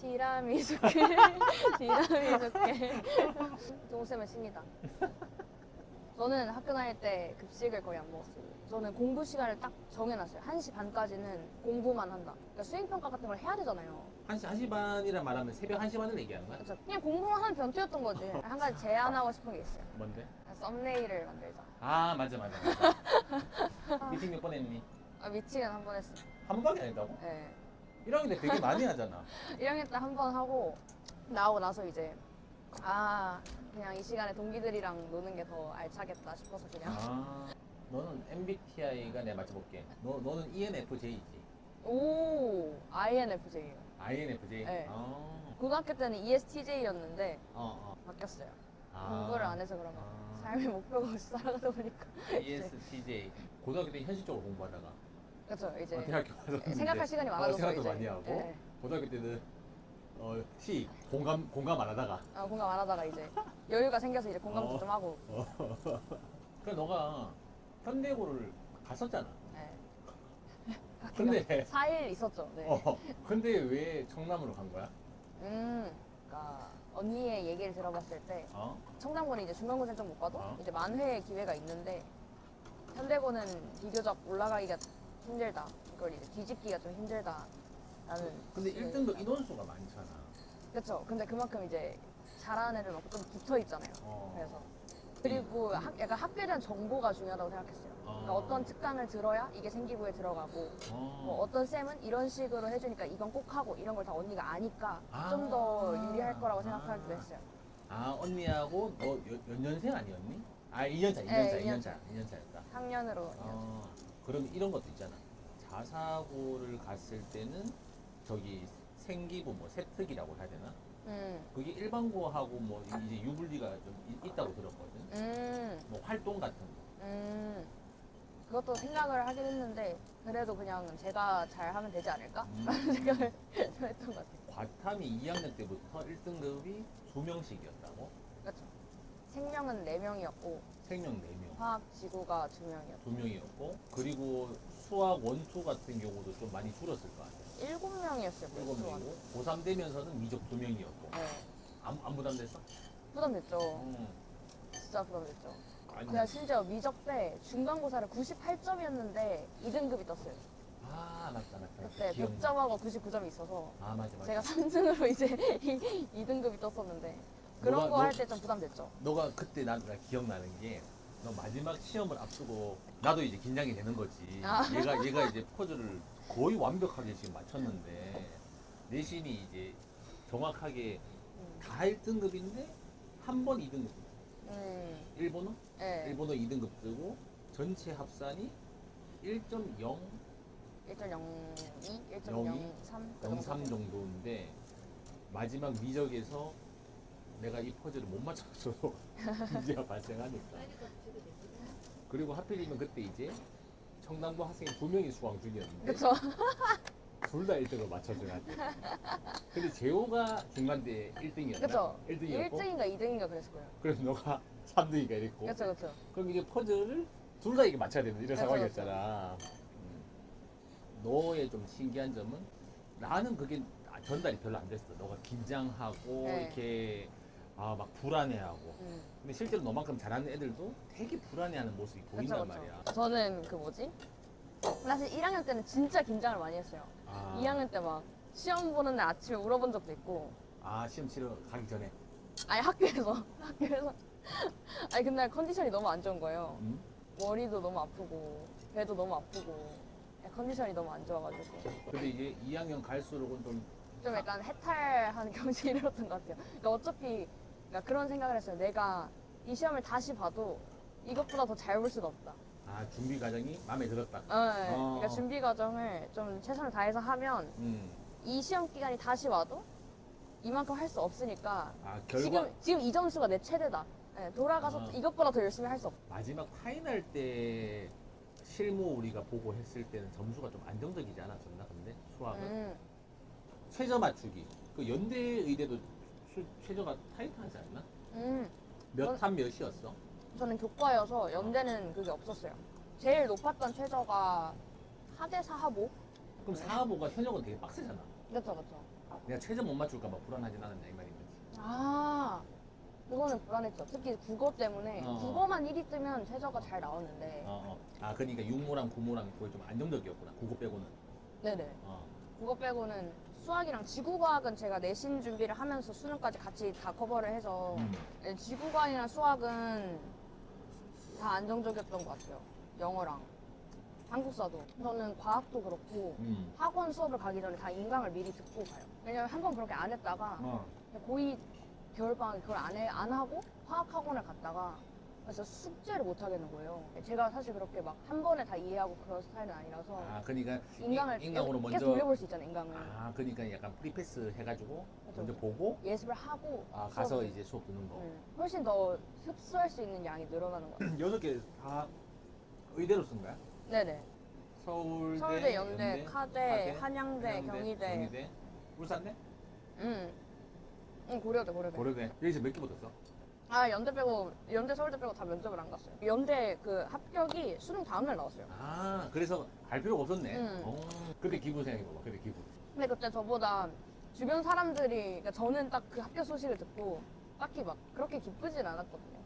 티라미수케 티라미수케 동쌤은 신이다. 저는 학교 다닐 때 급식을 거의 안 먹었어요 저는 공부 시간을 딱 정해놨어요. 1시 반까지는 공부만 한다. 그러니까 수행평가 같은 걸 해야 되잖아요. 1시, 1시 반이라 말하면 새벽 1시 반을 얘기하는 거야? 그래서 그냥 공부만 하는 변태였던 거지. 한 가지 제안하고 싶은 게 있어요. 뭔데? 썸네일을 만들자. 아 맞아 맞아 맞아. 미팅 몇 번 했니? 아, 미팅은 한 번 했어요. 한 번밖에 안 했다고? 네. 1학년 때 되게 많이 하잖아. 1학년 때 한 번 하고 나오고 나서 이제 아 그냥 이 시간에 동기들이랑 노는 게 더 알차겠다 싶어서 그냥. 아 너는 MBTI가 내가 맞춰볼게. 너, 너는 ENFJ지? 오 INFJ예요. INFJ? 네. 아, 고등학교 때는 ESTJ였는데 어, 어. 바뀌었어요. 아. 공부를 안 해서 그런가 아. 삶의 목표가 없이 살아가다 보니까. ESTJ 고등학교 때 현실적으로 공부하다가 그렇죠 이제 어, 대학교 이제 생각할 시간이 어, 많아져서 생각도 이제. 많이 하고 네. 고등학교 때는 어, T 공감 공감 안 하다가 아, 공감 안 하다가 이제 여유가 생겨서 이제 공감도 어. 좀 하고 그래 너가 현대고를 갔었잖아 네. 근데 4일 있었죠 네. 어 근데 왜 청남으로 간 거야? 음 그러니까 언니의 얘기를 들어봤을 때 어? 청담고는 이제 중간고생 좀못 가도 어? 이제 만회의 기회가 있는데 현대고는 비교적 올라가기가 힘들다. 이걸 이제 뒤집기가 좀 힘들다. 라는. 근데 1등도 인원수가 많잖아 그렇죠. 근데 그만큼 이제 잘하는 애들 많고 좀 붙어 있잖아요. 어. 그래서 그리고 학, 약간 학교에 대한 정보가 중요하다고 생각했어요. 그러니까 어. 어떤 특강을 들어야 이게 생기부에 들어가고 어. 뭐 어떤 쌤은 이런 식으로 해주니까 이건 꼭 하고 이런 걸 다 언니가 아니까 아. 좀 더 유리할 거라고 생각하기도 아. 했어요. 아 언니하고 너 연- 연년생 아니었니? 아 2년차 2년차 네, 2년차 2년차였다 학년으로. 어, 그럼 이런 것도 있잖아 자사고를 갔을 때는 저기 생기부 뭐 세특이라고 해야 되나? 음. 그게 일반고하고 뭐 이제 유불리가 좀 이- 있다고 들었거든 음. 뭐 활동 같은 거 음, 그것도 생각을 하긴 했는데 그래도 그냥 제가 잘 하면 되지 않을까? 음. 라는 생각을 좀 했던 것 같아요. 과탐이 2학년 때부터 1등급이 두 명씩이었다고? 그렇죠. 생명은 4명이었고 생명 4명 화학 지구가 2명이었고 두 명이었고 그리고 수학 원투 같은 경우도 좀 많이 줄었을 것 같아요 7명이었어요. 일곱 명이고 고3 되면서는 미적 두 명이었고 네. 안, 안 부담됐어? 부담됐죠. 음. 진짜 부담됐죠. 아니, 제가 심지어 미적 때 중간고사를 98점이었는데 2등급이 떴어요. 아 맞다 맞다 그때 기억나. 100점하고 99점이 있어서 아 맞아 맞아 제가 3등으로 이제 2등급이 떴었는데 그런 너가- 거 너- 할때좀 부담됐죠. 너가 그때 나, 나 기억나는 게 너 마지막 시험을 앞두고 나도 이제 긴장이 되는 거지 아. 얘가 얘가 이제 포즈를 거의 완벽하게 지금 맞췄는데 내신이 이제 정확하게 음. 다 1등급인데 한 번 2등급 음, 일본어? 네. 일본어 2등급 뜨고 전체 합산이 1.0 1.02, 0이? 1.03 03 정도인데 마지막 미적에서 내가 이 퍼즐을 못 맞춰서 문제가 발생하니까 그리고 하필이면 그때 이제 청남고 학생이 두 명이 수강 중이었는데 그쵸. 둘다 1등을 맞춰줘야 돼 근데 재호가 중간대 1등이었나? 그쵸. 1등이었고 1등인가 2등인가 그랬을 거예요. 그래서 너가 3등이가 이랬고 그쵸, 그쵸. 그럼 이제 퍼즐을 둘 다 이게 맞춰야 되는 이런 그쵸, 상황이었잖아. 음. 너의 좀 신기한 점은 나는 그게 전달이 별로 안 됐어. 너가 긴장하고 네. 이렇게 아 막 불안해하고. 음. 근데 실제로 너만큼 잘하는 애들도 되게 불안해하는 모습이 보인단 말이야. 저는 그 뭐지? 사실 1학년 때는 진짜 긴장을 많이 했어요. 아, 2학년 때 막 시험 보는 날 아침에 울어본 적도 있고. 아 시험 치러 가기 전에. 아니 학교에서. 학교에서. 아니 그날 컨디션이 너무 안 좋은 거예요. 음? 머리도 너무 아프고, 배도 너무 아프고. 컨디션이 너무 안 좋아가지고. 근데 이제 2학년 갈수록은 좀 좀 약간 해탈하는 경지에 이르렀던 것 같아요. 그러니까 어차피 그러니까 그런 생각을 했어요. 내가 이 시험을 다시 봐도 이것보다 더 잘 볼 수는 없다. 아, 준비 과정이 마음에 들었다. 어, 네. 어. 그러니까 준비 과정을 좀 최선을 다해서 하면 음. 이 시험 기간이 다시 와도 이만큼 할 수 없으니까 아 결과 지금 지금 이 점수가 내 최대다. 네, 돌아가서 아. 이것보다 더 열심히 할 수 없다. 마지막 파이널 때 실무 우리가 보고 했을 때는 점수가 좀 안정적이지 않았었나 근데 수학은 음, 최저 맞추기 그 연대 의대도 수- 최저가 타이트하지 않나? 음. 몇 전- 한 몇이었어? 저는 교과여서 연대는 그게 없었어요. 제일 높았던 최저가 하대 사하보. 그럼 사하보가 현역은 되게 빡세잖아 그렇죠, 그렇죠. 내가 최저 못 맞출까 봐 불안하진 않았냐 이 말인 거지. 아 그거는 불안했죠. 특히 국어 때문에 어. 국어만 1위 뜨면 최저가 잘 나오는데 어, 어. 아 그러니까 육모랑 구모랑 거의 좀 안정적이었구나. 국어 빼고는. 네네 어. 국어 빼고는 수학이랑 지구과학은 제가 내신 준비를 하면서 수능까지 같이 다 커버를 해서 음. 네, 지구과학이랑 수학은 다 안정적이었던 것 같아요. 영어랑 한국사도 저는 과학도 그렇고 음. 학원 수업을 가기 전에 다 인강을 미리 듣고 가요. 왜냐면 한 번 그렇게 안 했다가 어. 고2 겨울방학에 그걸 안, 해, 안 하고 화학학원을 갔다가 그래서 숙제를 못 하겠는 거예요. 제가 사실 그렇게 막 한 번에 다 이해하고 그런 스타일은 아니라서 아 그러니까 인강을 인- 인강으로 계속 먼저. 돌려볼 수 있잖아요, 인강을. 아 그러니까 약간 프리패스 해가지고 그렇죠. 먼저 보고 예습을 하고 아 가서 수업을. 이제 수업 듣는 거. 음, 훨씬 더 흡수할 수 있는 양이 늘어나는 것 같아요. 여섯 개 다 의대로 쓴 거야? 네네. 서울대, 서울대, 연대, 카대, 한양대, 경희대. 경희대, 울산대, 음. 응, 고려대, 고려대. 고려대. 여기서 몇 개 붙었어? 아, 연대 빼고, 연대, 서울대 빼고 다 면접을 안 갔어요. 연대 그 합격이 수능 다음날 나왔어요. 아 그래서 갈 필요가 없었네. 음. 어. 그때 기분 생각해봐봐. 그때 기분. 근데 그때 저보다 주변 사람들이, 그러니까 저는 딱 그 합격 소식을 듣고 딱히 막 그렇게 기쁘진 않았거든요.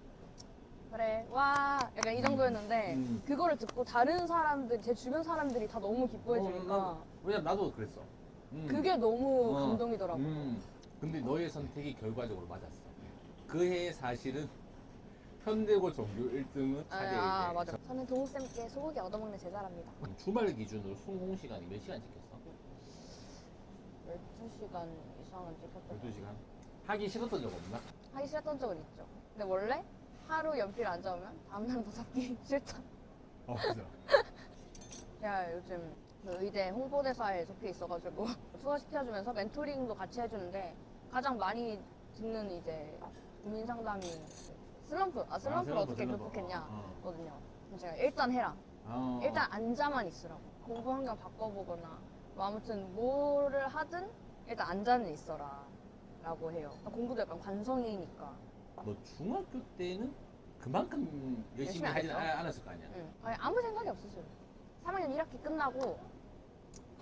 그래, 와, 약간 이 정도였는데, 음. 그거를 듣고 다른 사람들, 제 주변 사람들이 다 너무 기뻐해주니까, 어, 나- 왜냐면 나도 그랬어. 음. 그게 너무 어. 감동이더라고 요. 음. 근데 너의 선택이 결과적으로 맞았어. 그해 사실은 현대고 전교 1등은 아, 차대 아, 맞아. 저는 동욱쌤께 소고기 얻어먹는 제자랍니다. 주말 기준으로 수공 시간이 몇 시간 찍혔어? 12시간 이상은 찍혔던 12시간? 하기 싫었던 적 없나? 하기 싫었던 적은 있죠. 근데 원래 하루 연필 안 잡으면 다음날은 더 잡기 싫다. 어, 맞아. 제가 요즘 그 의대 홍보대사에 속해 있어가지고 투어시켜주면서 멘토링도 같이 해주는데 가장 많이 듣는 이제 고민 상담이 슬럼프, 아 슬럼프를 슬럼프, 어떻게 슬럼프. 극복했냐 어, 어. 거든요. 그럼 제가 일단 해라. 어. 일단 앉아만 있으라고. 공부 환경 바꿔보거나 뭐 아무튼 뭐를 하든 일단 앉아는 있어라. 라고 해요. 공부도 약간 관성이니까. 너 중학교 때는 그만큼 열심히 열심히 안 하진 했죠? 않- 않았을 거 아니야? 응. 아니, 아무 생각이 없었어요. 3학년 1학기 끝나고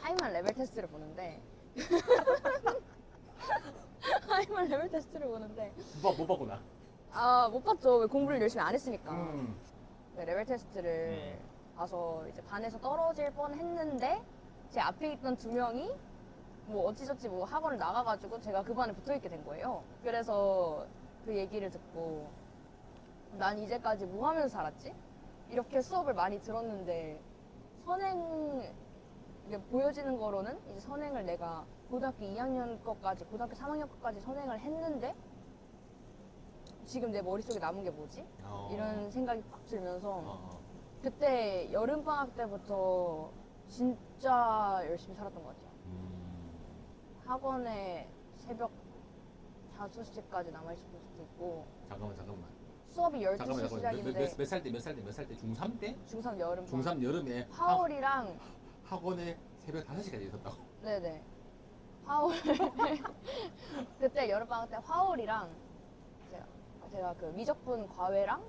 타이만 레벨 테스트를 보는데 타이만 레벨 테스트를 보는데 못, 봐- 못 봤구나. 아 못 봤죠. 왜 공부를 열심히 안 했으니까. 음. 네, 레벨 테스트를 음. 봐서 이제 반에서 떨어질 뻔 했는데 제 앞에 있던 두 명이 뭐 어찌저찌 뭐 학원을 나가가지고 제가 그 반에 붙어 있게 된 거예요. 그래서 그 얘기를 듣고 난 이제까지 뭐 하면서 살았지? 이렇게 수업을 많이 들었는데 선행 이게 보여지는 거로는 이제 선행을 내가 고등학교 2학년 것까지 고등학교 3학년 것까지 선행을 했는데 지금 내 머릿속에 남은 게 뭐지? 어. 이런 생각이 빡 들면서 어, 어. 그때 여름 방학 때부터 진짜 열심히 살았던 것 같아요. 음. 학원에 새벽 5시까지 남아있을 수도 있고 잠깐만 잠깐만. 수업이 12시 잠깐만 잠깐만. 시작인데 몇살 때 몇 살 때 몇 살 때 중3 때? 중3 여름 방학 중3 여름에 학- 하울이랑 학원에 새벽 5시까지 있었다고. 네네 하울 그때 여름 방학 때 하울이랑 제가, 제가 그 미적분 과외랑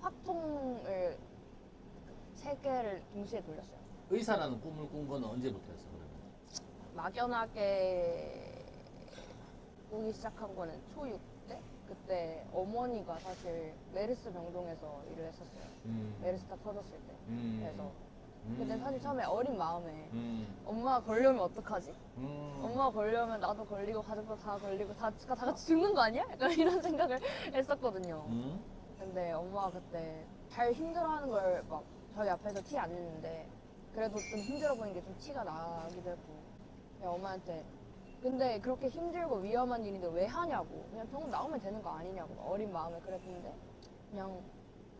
확통을 세 개를 동시에 돌렸어요. 의사라는 꿈을 꾼 거는 언제부터였어 그러면? 막연하게 보기 시작한 거는 초6 때? 그때 어머니가 사실 메르스 병동에서 일을 했었어요. 음. 메르스 다 터졌을 때. 음. 그래서 음. 그때 사실 처음에 어린 마음에 음. 엄마가 걸려면 어떡하지? 음. 엄마가 걸려면 나도 걸리고 가족도 다 걸리고 다, 다 같이 죽는 거 아니야? 약간 이런 생각을 했었거든요. 음. 근데 엄마가 그때 잘 힘들어하는 걸 막 저희 앞에서 티 안 냈는데 그래도 좀 힘들어 보이는 게 좀 티가 나기도 했고 그냥 엄마한테 근데 그렇게 힘들고 위험한 일인데 왜 하냐고 그냥 병원 나오면 되는 거 아니냐고 어린 마음에 그랬는데 그냥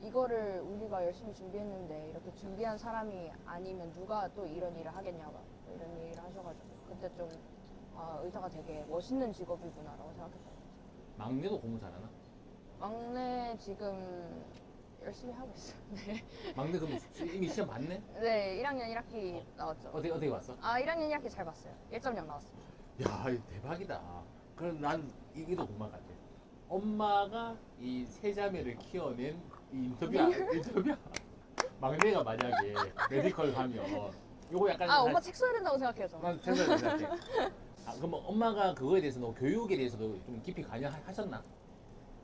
이거를 우리가 열심히 준비했는데 이렇게 준비한 사람이 아니면 누가 또 이런 일을 하겠냐고 또 이런 얘기를 하셔가지고 그때 좀 아, 의사가 되게 멋있는 직업이구나라고 생각했어요. 막내도 공부 잘하나? 막내 지금 열심히 하고 있어요. 네. 막내 그럼 이미 시험 봤네? 네, 1학년 1학기 나왔죠. 어떻게 어떻게 왔어? 아, 1학년 1학기 잘 봤어요. 1.0 나왔습니다. 야, 이거 대박이다. 그럼 난 이게도 궁금한 것 같아. 엄마가 이 세 자매를 키워낸 이 인터뷰야, 인터뷰야. 막내가 만약에 메디컬 하면 요거 약간 아, 엄마 책 써야 된다고 생각해요, 저는. 난 생각이 생각해. 아, 그럼 엄마가 그거에 대해서도 교육에 대해서도 좀 깊이 관여하셨나?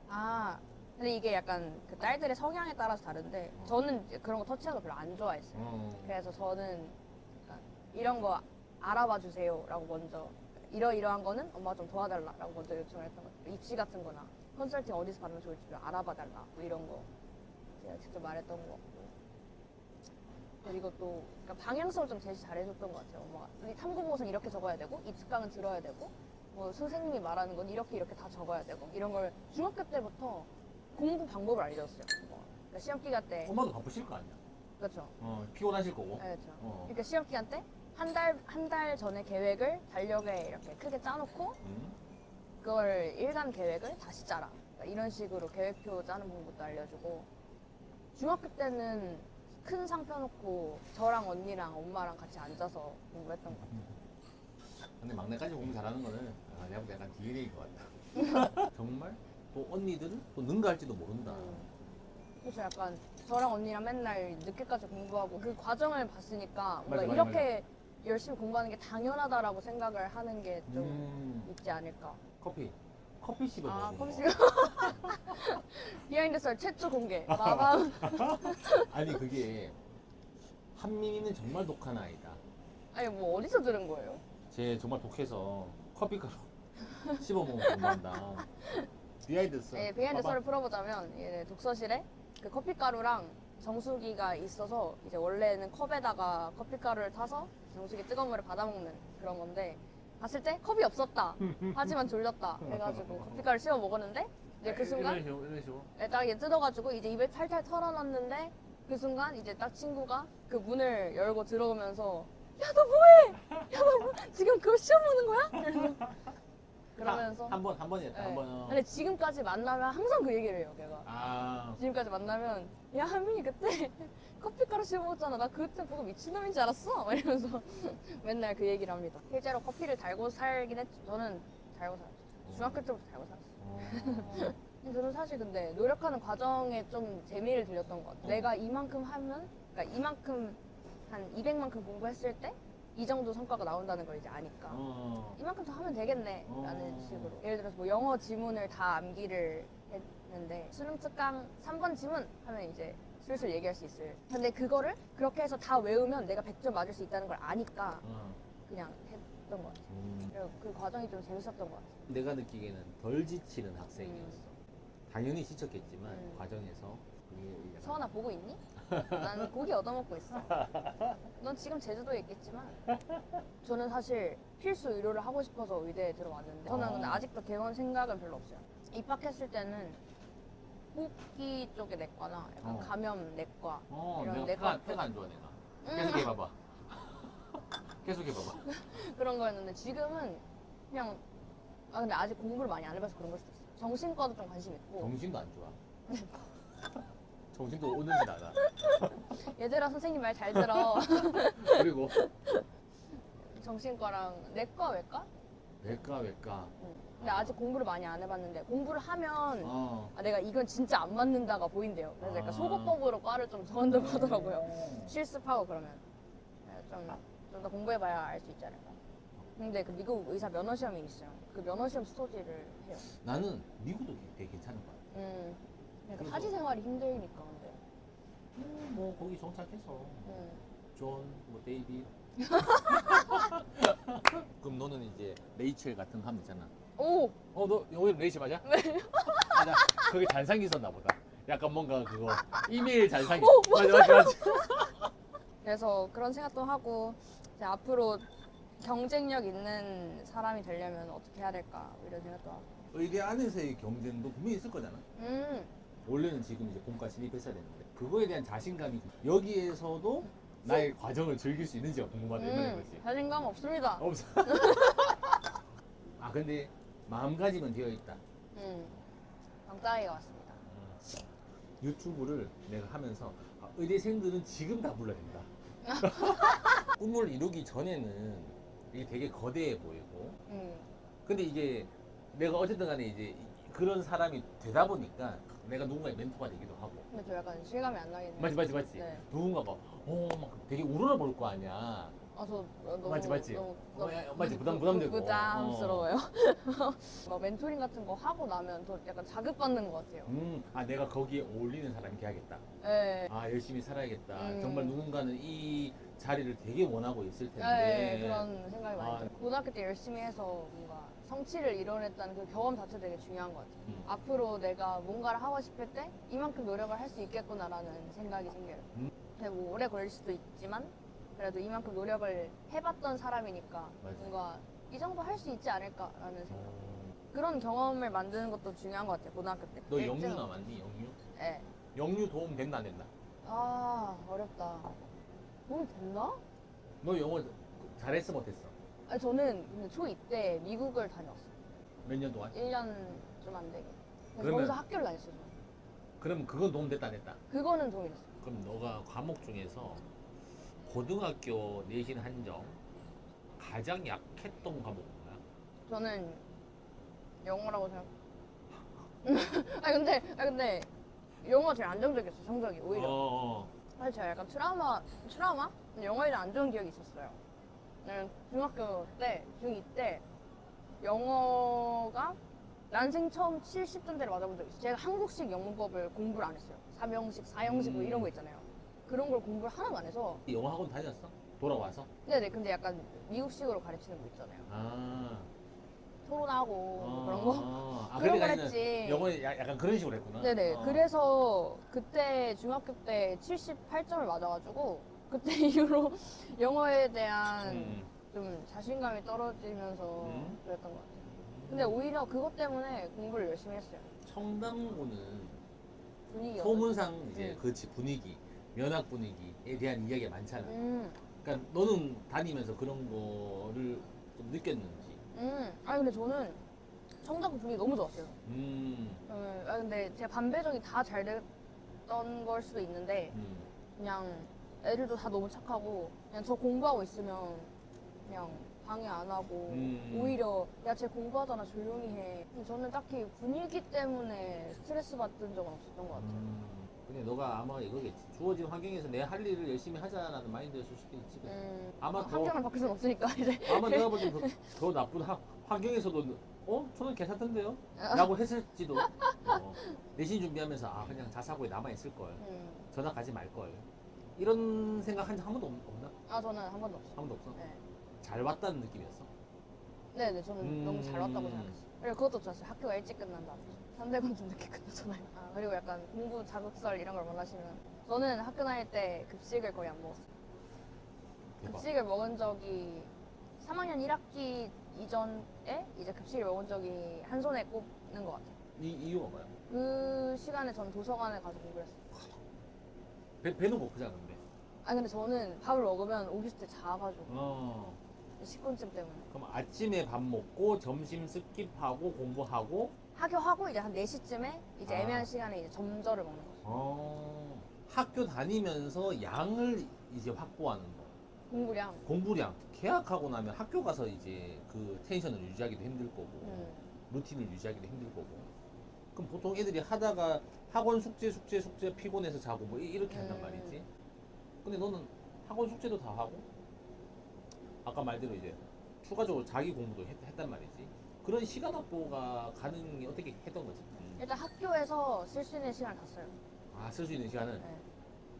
아 근데 이게 약간 그 딸들의 성향에 따라서 다른데 저는 이제 그런 거 터치하는 거 별로 안 좋아했어요. 어. 그래서 저는 약간 이런 거 알아봐 주세요라고 먼저 이러이러한 거는 엄마가 좀 도와달라라고 먼저 요청을 했던 것 같아요. 입시 같은 거나 컨설팅 어디서 받으면 좋을지 좀 알아봐 달라 뭐 이런 거 제가 직접 말했던 것 같고 그리고 또 그러니까 방향성을 좀 제시 잘해줬던 것 같아요. 엄마가 이 탐구 보고서는 이렇게 적어야 되고 이 특강은 들어야 되고 뭐 선생님이 말하는 건 이렇게 이렇게 다 적어야 되고 이런 걸 중학교 때부터 공부 방법을 알려줬어요. 그러니까 시험 기간 때 엄마도 바쁘실 거 아니야? 그렇죠. 어, 피곤하실 거고. 네, 그렇죠. 어. 그러니까 시험 기간 때 한 달 한 달 전에 계획을 달력에 이렇게 크게 짜놓고 음. 그걸 일간 계획을 다시 짜라. 그러니까 이런 식으로 계획표 짜는 방법도 알려주고 중학교 때는 큰 상 펴놓고 저랑 언니랑 엄마랑 같이 앉아서 공부했던 것 같아요. 근데 막내까지 공부 잘하는 거는 아, 내가 볼때 약간 DNA인 것 같다. 정말? 또 언니들은 또 능가할지도 모른다. 음. 그래서 약간 저랑 언니랑 맨날 늦게까지 공부하고 그 과정을 봤으니까 뭔가 맞아, 맞아, 이렇게 열심히 공부하는 게 당연하다라고 생각을 하는 게 좀 음, 있지 않을까. 커피. 커피 씹어 아, 먹는 거. 비하인드 썰 최초 공개. 마방. 아니 그게 한민이는 정말 독한 아이다. 아니 뭐 어디서 들은 거예요? 쟤 정말 독해서 커피가루 씹어 먹고 공부한다. 비하인드 써. 네, 비하인드. 썰을 풀어보자면 이제 독서실에 그 커피 가루랑 정수기가 있어서 이제 원래는 컵에다가 커피 가루를 타서 정수기 뜨거운 물에 받아 먹는 그런 건데 갔을 때 컵이 없었다. 하지만 졸렸다. 해가지고 커피 가루 씹어 먹었는데 이제 그 순간 이런 식으로, 이런 식으로. 네, 딱 이제 뜯어가지고 이제 입에 탈탈 털어놨는데 그 순간 이제 딱 친구가 그 문을 열고 들어오면서 야 너 뭐해? 야 너 뭐, 지금 그거 시험 보는 거야? 이러면서 그러면서 한 번 한 번이었다. 네. 한 번. 근데 지금까지 만나면 항상 그 얘기를 해요 걔가 아. 지금까지 만나면 야 한민이 그때 커피가루 씹어 먹었잖아 나 그때 보고 미친놈인 줄 알았어 막 이러면서 맨날 그 얘기를 합니다 실제로 커피를 달고 살긴 했죠 저는 달고 살았죠 중학교 때부터 달고 살았어요 어. 근데 저는 사실 근데 노력하는 과정에 좀 재미를 들렸던 것 같아요. 어. 내가 이만큼 하면, 그러니까 이만큼 한 200만큼 공부했을 때 이 정도 성과가 나온다는 걸 이제 아니까 어. 이만큼 더 하면 되겠네 라는 어. 식으로 예를 들어서 뭐 영어 지문을 다 암기를 했는데 수능 특강 3번 지문 하면 이제 슬슬 얘기할 수 있을 근데 그거를 그렇게 해서 다 외우면 내가 100점 맞을 수 있다는 걸 아니까 어. 그냥 했던 것 같아요 음. 그리고 그 과정이 좀 재밌었던 것 같아요 내가 느끼기에는 덜 지치는 학생이었어. 당연히 지쳤겠지만 음. 과정에서 그게 약간 서원아 보고 있니? 난 고기 얻어먹고 있어. 넌 지금 제주도에 있겠지만 저는 사실 필수 의료를 하고 싶어서 의대에 들어왔는데 저는 근데 어. 아직도 개원 생각은 별로 없어요. 입학했을 때는 호흡기 쪽의 내과나 약간 어. 감염 내과 어, 이런 내가 내과 폐가, 폐가 안 좋아 내가. 음. 계속 해봐봐. 계속 해봐봐. 그런 거였는데 지금은 그냥 아 근데 아직 공부를 많이 안 해봐서 그런 걸 수도 있어요. 정신과도 좀 관심 있고 정신도 안 좋아. 정신도 오는지 나가. 얘들아 선생님 말 잘 들어. 그리고 정신과랑 내과 외과? 외과 외과. 응. 근데 아직 공부를 많이 안 해봤는데 공부를 하면 어. 아, 내가 이건 진짜 안 맞는다가 보인대요. 그래서 약간 아. 소거법으로 과를 좀 정한다고 하더라고요. 어. 실습하고 그러면 네, 좀좀 더 공부해봐야 알 수 있지 않을까. 근데 그 미국 의사 면허 시험이 있어요. 그 면허 시험 스터디를 해요. 나는 미국도 되게 괜찮은 것 같아. 음. 그러니까 타지 생활이 힘드니까 근데. 음, 뭐 거기 정착해서 음. 존, 뭐 데이비. 그럼 너는 이제 레이첼 같은 거 하면 되잖아. 오 어, 너 오늘 레이첼 맞아? 네. 맞아. 거기 잔상이 있었나 보다. 약간 뭔가 그거 이메일 잔상이. 맞아, 맞아, 맞아. 그래서 그런 생각도 하고 이제 앞으로 경쟁력 있는 사람이 되려면 어떻게 해야 될까 이런 생각도 하고. 의대 안에서의 경쟁도 분명히 있을 거잖아. 음. 원래는 지금 이제 본과 진입했어야 되는데 그거에 대한 자신감이 여기에서도 나의 과정을 즐길 수 있는지가 궁금하다 이 말인 음. 거지. 자신감 없습니다. 없어. 아 근데 마음가짐은 되어 있다. 음. 방따이가 왔습니다. 유튜브를 내가 하면서 아, 의대생들은 지금 다 불러야 된다. 꿈을 이루기 전에는 이게 되게 거대해 보이고 음. 근데 이게 내가 어쨌든 간에 이제 이- 그런 사람이 되다 보니까 내가 누군가의 멘토가 되기도 하고 근데 저 약간 실감이 안 나겠네요. 맞지 맞지 맞지 네. 누군가가 어막 되게 우러나 볼거 아니야 아, 저 너무 맞지, 맞지? 너무, 어, 야, 맞지, 부담- 부담되고. 부담스러워요. 막 멘토링 같은 거 하고 나면 더 약간 자극받는 것 같아요. 음, 아 내가 거기에 어울리는 사람이 돼야겠다. 네. 아 열심히 살아야겠다. 음. 정말 누군가는 이 자리를 되게 원하고 있을 텐데. 네, 그런 생각이 많이 아. 들어요. 고등학교 때 열심히 해서 뭔가 성취를 이뤄냈다는 그 경험 자체 되게 중요한 것 같아요. 음. 앞으로 내가 뭔가를 하고 싶을 때 이만큼 노력을 할 수 있겠구나라는 생각이 생겨요. 음. 근데 뭐 오래 걸릴 수도 있지만 그래도 이만큼 노력을 해봤던 사람이니까 맞아. 뭔가 이 정도 할 수 있지 않을까라는 생각. 어, 그런 경험을 만드는 것도 중요한 것 같아요. 고등학교 때. 너 영유 남았니? 영유? 네. 영유 도움 됐나 안 됐나? 아 어렵다. 도움이 됐나? 너 영어 잘했어 못했어? 아니, 저는 근데 초2 때 미국을 다녔어요. 몇 년 동안? 1년 좀 안 되게. 그러면- 거기서 학교를 다녔어요. 저는. 그럼 그건 도움 됐다 안 됐다? 그거는 됐어요. 그럼 너가 과목 중에서 고등학교 내신 한정 가장 약했던 과목은 뭐야? 저는 영어라고 생각. 아 근데 아 근데 영어가 제일 안정적이었어요. 성적이 오히려. 어, 어. 사실 제가 약간 트라우마 트라우마 영어에 대한 안 좋은 기억이 있었어요. 네, 중학교 때 중2 때 영어가 난생 처음 70점대를 맞아본 적이 있어요. 제가 한국식 영문법을 공부를 안 했어요. 3형식, 4형식 뭐 음. 이런 거 있잖아요. 그런 걸 공부를 하나도 안 해서 영어 학원 다녔어? 돌아와서? 네네 근데 약간 미국식으로 가르치는 거 있잖아요. 아. 토론하고 뭐 그런 거. 아, 그런 걸 그러니까 했지. 영어 야- 약간 그런 식으로 했구나. 네네. 어. 그래서 그때 중학교 때 78점을 맞아가지고 그때 이후로 영어에 대한 음. 좀 자신감이 떨어지면서 음. 그랬던 것 같아요. 근데 오히려 그것 때문에 공부를 열심히 했어요. 청담고는 분위기가. 소문상 이제 음. 그치 분위기, 면학 분위기에 대한 이야기가 많잖아. 음. 그러니까 너는 다니면서 그런 거를 좀 느꼈는지. 음. 아니 근데 저는 청담 분위기 너무 좋았어요. 음. 음, 아 근데 제가 반배정이 다 잘 됐던 걸 수도 있는데 음. 그냥 애들도 다 너무 착하고 그냥 저 공부하고 있으면 그냥 방해 안 하고 음. 오히려 야 쟤 공부하잖아 조용히 해 근데 저는 딱히 분위기 때문에 스트레스 받은 적은 없었던 것 같아요 음. 근데 너가 아마 이거겠지. 주어진 환경에서 내 할 일을 열심히 하자라는 마인드였을 수도 있지. 그치? 음, 아마 어, 더- 환경을 바꿀 수는 없으니까 이제 아마 내가 볼때더 나쁜 하- 환경에서도 어? 저는 괜찮던데요? 라고 했을지도 어, 내신 준비하면서 아 그냥 자사고에 남아있을 걸 음. 전학 가지 말걸 이런 생각 한적한 번도 없- 없나? 아 저는 한 번도 없어요 한 번도 없어? 네. 잘 왔다는 느낌이었어? 네네 저는 음. 너무 잘 왔다고 생각했어요 그리고 그것도 좋았어요 학교가 일찍 끝난다 3대건 좀 늦게 끝나잖아요 아, 그리고 약간 공부 자극설 이런 걸 원하시면 저는 학교 다닐 때 급식을 거의 안 먹었어요 대박 급식을 먹은 적이 3학년 1학기 이전에 이제 급식을 먹은 적이 한 손에 꼽는 것 같아요. 이 이유가 뭐야? 그 시간에 전 도서관에 가서 공부를 했어요. 배, 배는 고프잖아 근데 아 근데 저는 밥을 먹으면 오기 때 자가지고 어. 식곤증 때문에 그럼 아침에 밥 먹고 점심 스킵하고 공부하고 학교하고 이제 한 4시쯤에 이제 아. 애매한 시간에 이제 점저를 먹는 거죠. 어. 학교 다니면서 양을 이제 확보하는 거 공부량. 공부량 계약하고 나면 학교 가서 이제 그 텐션을 유지하기도 힘들 거고 음. 루틴을 유지하기도 힘들 거고 그럼 보통 애들이 하다가 학원 숙제 숙제 숙제 피곤해서 자고 뭐 이- 이렇게 한단 음. 말이지 근데 너는 학원 숙제도 다 하고 아까 말대로 이제 추가적으로 자기 공부도 했, 했단 말이지 그런 시간 확보가 가능이 어떻게 했던 거지 일단 학교에서 쓸 수 있는 시간을 다 써요. 아쓸 수 있는 시간은 네.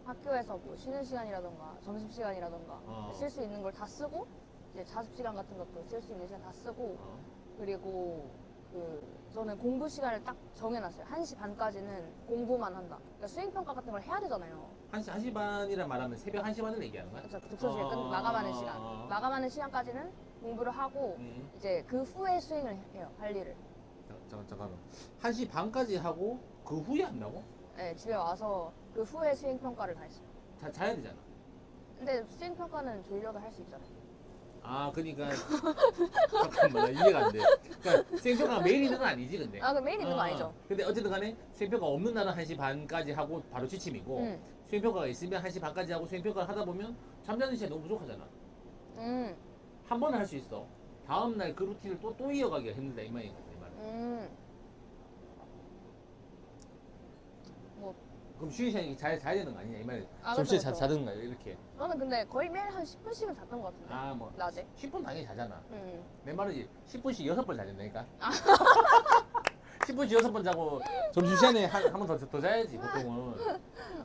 학교에서 뭐 쉬는 시간이라던가 점심 시간이라던가 어. 쓸 수 있는 걸 다 쓰고 이제 자습 시간 같은 것도 쓸 수 있는 시간 다 쓰고 어. 그리고 그 저는 공부 시간을 딱 정해놨어요. 1시 반까지는 공부만 한다. 그러니까 수행평가 같은 걸 해야 되잖아요. 1시, 1시 반이라 말하면 새벽 1시 반을 얘기하는 거야? 그래서 독서실 끝 어. 마감하는 시간. 마감하는 시간까지는 공부를 하고 음. 이제 그 후에 수행을 해요. 할 일을. 자, 잠깐 잠깐만 1시 반까지 하고 그 후에 한다고? 네, 집에 와서 그 후에 수행평가를 다 했어요. 자, 자야 되잖아 근데 수행평가는 졸려도 할 수 있잖아요. 아 그러니까 잠깐만 나 이해가 안 돼. 그러니까 수행평가 매일 있는 건 아니지 근데. 아, 그 매일 있는 건 아, 아니죠. 근데 어쨌든 간에 수행평가 없는 날은 1시 반까지 하고 바로 취침이고 음. 수행평가가 있으면 1시 반까지 하고 수행평가를 하다 보면 잠자는 시간이 너무 부족하잖아. 음. 한 번은 할 수 있어. 다음 날 그 루틴을 또 또 이어가기가 힘들다 이 말이거든 이 말은. 음. 뭐 그럼 쉬는 시간에 잘 자야 되는 거 아니냐 이 말이야. 아, 점심에 그렇죠, 자, 그렇죠. 자든 가 이렇게. 저는 근데 거의 매일 한 10분씩은 잤던 것 같은데. 아 뭐. 낮에. 10분 당연히 자잖아. 음. 내 말은 10분씩 6번 자야 된다니까. 10분씩 6번 자고 점심 시간에 한번더 더 자야지 보통은.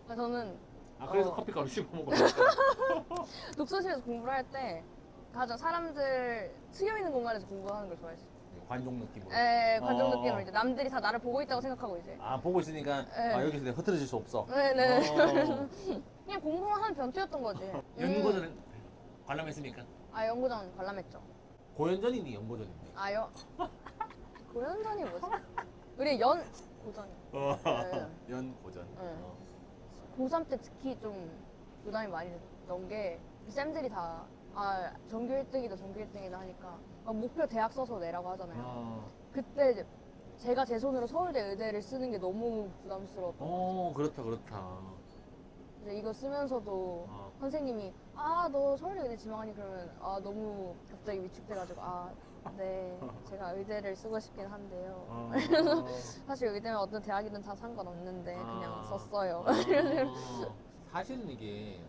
아, 저는 아 그래서 어. 커피가루 씹어 먹어. 독서실에서 공부를 할 때 가장 사람들 트여 있는 공간에서 공부하는 걸 좋아했어요. 관종 느낌으로. 에 관종 어. 느낌으로 이제 남들이 다 나를 보고 있다고 생각하고 이제. 아 보고 있으니까 네. 아 여기서 내가 흐트러질 수 없어. 네네. 어. 그냥 공부만 하는 변태였던 거지. 음. 연구전은 관람했습니까? 아 연구전 관람했죠. 고연전이니 연고전이니? 아 연. 고연전이 뭐지? 우리 연 고전. 어. 네. 연고전. 네. 어. 고3 때 특히 좀 부담이 많이 됐던 게 쌤들이 다 아, 전교 1등이다, 전교 1등이다 하니까 막 목표 대학 써서 내라고 하잖아요. 어. 그때 이제 제가 제 손으로 서울대 의대를 쓰는 게 너무 부담스러웠던 어 그렇다 그렇다. 이제 이거 쓰면서도 어. 선생님이 아 너 서울대 의대 지망하니 그러면 아 너무 갑자기 위축돼가지고 아 네 제가 의대를 쓰고 싶긴 한데요 어. 사실 의대는 어떤 대학이든 다 상관없는데 그냥 아. 썼어요 아. 사실은 이게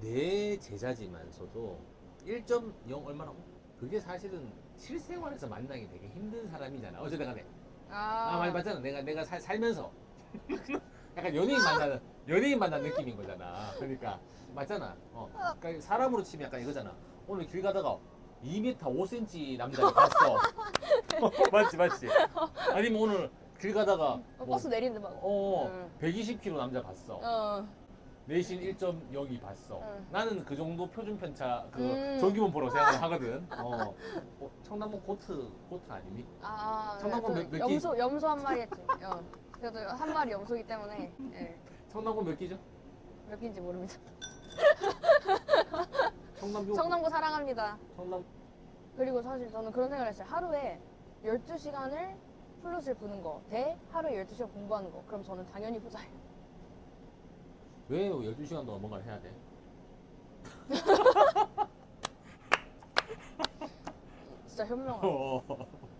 내 제자지만서도 1.0 얼마나 그게 사실은 실생활에서 만나기 되게 힘든 사람이잖아. 어쨌든 간에. 아, 많이 봤잖아. 내가 내가 살, 살면서 약간 연예인 만나는 연예인 만나는 느낌인 거잖아. 그러니까 맞잖아. 어. 그러니까 사람으로 치면 약간 이거잖아. 오늘 길 가다가 2m 5cm 남자를 봤어. 맞지 맞지. 아니면 오늘 길 가다가 어, 뭐, 버스 내리는데 막 어 응. 120kg 남자 봤어. 어. 내신 1.0이 봤어. 응. 나는 그 정도 표준 편차 그 음. 정규문 보러 생각을 하거든. 어. 어, 청담동 코트 코트 아니니? 아, 청담군 네, 몇- 그몇 기? 염소 염소 한 마리 했지. 어. 그래도 한 마리 염소기 때문에 예. 청담동 몇 기죠? 몇 개인지 모릅니다. 청담동 청담구 사랑합니다. 청담 그리고 사실 저는 그런 생각을 했어요. 하루에 12시간을 플룻을 부는 거, 대 하루에 12시간 공부하는 거. 그럼 저는 당연히 부자예요. 왜 12시간 동안 뭔가를 해야 돼? 진짜 현명하다. 어.